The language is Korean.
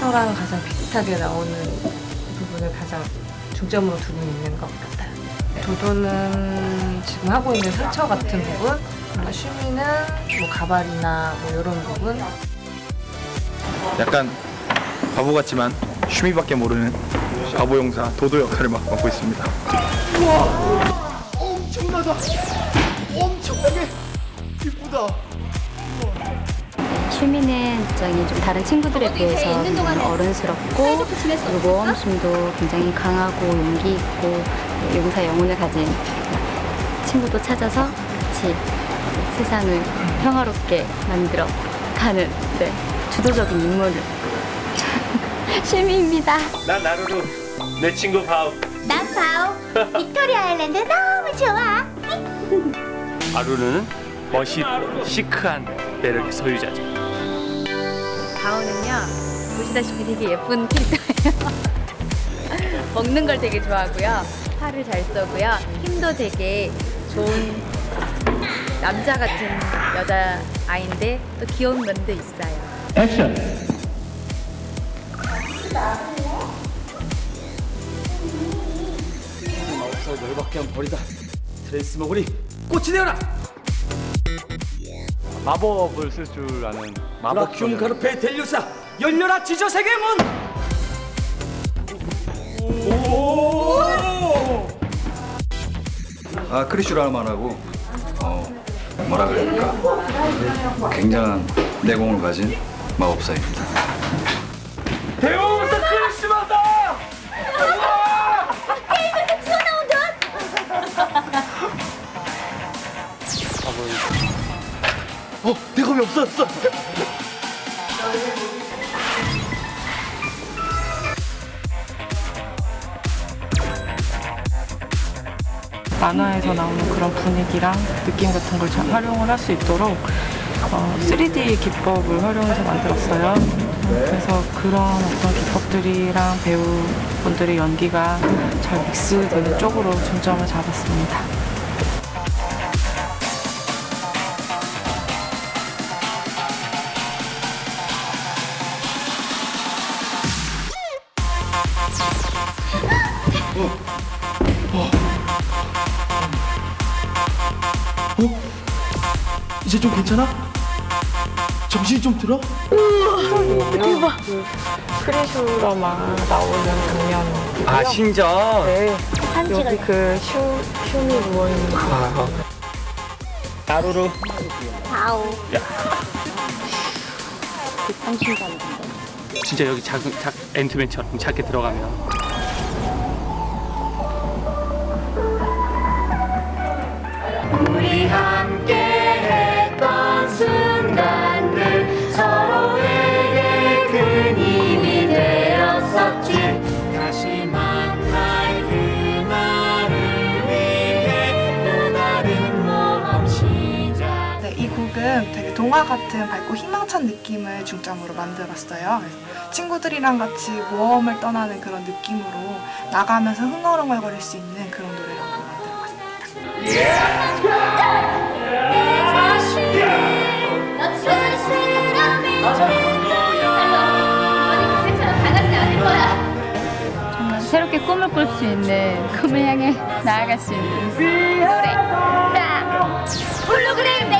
상어랑 가장 비슷하게 나오는 부분을 가장 중점으로 두고 있는 것 같아요. 도도는 지금 하고 있는 상처 같은 부분, 슈미는 뭐 가발이나 뭐 이런 부분, 약간 바보 같지만 슈미밖에 모르는 바보 용사 도도 역할을 막 맡고 있습니다. 엄청나다. 엄청나게 이쁘다. 슈미는 굉장히 좀 다른 친구들에 비해서 어른스럽고 그리고 모험심도 굉장히 강하고 용기 있고 용사 영혼을 가진 친구도 찾아서 같이 세상을 평화롭게 만들어 가는 네, 주도적인 인물을 슈미입니다. 난 나루루 내 친구 바우 난 바오. 빅토리아 아일랜드 너무 좋아. 아루루는 멋있고 시크한 매력의 소유자죠 다오는요 보시다시피 되게 예쁜 캐릭터예요. 먹는 걸 되게 좋아하고요. 팔을 잘 써고요. 힘도 되게 좋은 남자 같은 여자 아이인데 또 귀여운 면도 있어요. 마법사 열받게 한 벌이다. 트랜스 머구리 꽃이 되어라. 마법을 쓸 줄 아는 라큐움 가르페 델리우사 열려라 지저 세계 문. 아 크리슈라는 말하고 어 뭐라 그럴까 굉장한 내공을 가진 마법사입니다. 대王크리스 어, 내 검이 없어졌어. 만화에서 나오는 그런 분위기랑 느낌 같은 걸 잘 활용을 할 수 있도록 어, 3D 기법을 활용해서 만들었어요. 그래서 그런 어떤 기법들이랑 배우분들의 연기가 잘 믹스되는 쪽으로 중점을 잡았습니다. 이제 좀 괜찮아? 정신이 좀 들어? 대박! 그 크리슈러마 나오는 장면. 아 신전 네. 여기 그 슈, 슈미 누워있는 거. 나루루 바오. 진짜 여기 작은 작 앤트맨처럼 작게 들어가면 곡은 되게 동화 같은 밝고 희망찬 느낌을 중점으로 만들었어요. 친구들이랑 같이 모험을 떠나는 그런 느낌으로 나가면서 흥얼흥얼거릴 수 있는 그런 노래라고 만들어봤습니다. 새롭게 꿈을 꿀 수 있는 꿈을 향해 나아갈 수 있는 노래. 딱! 홀로그램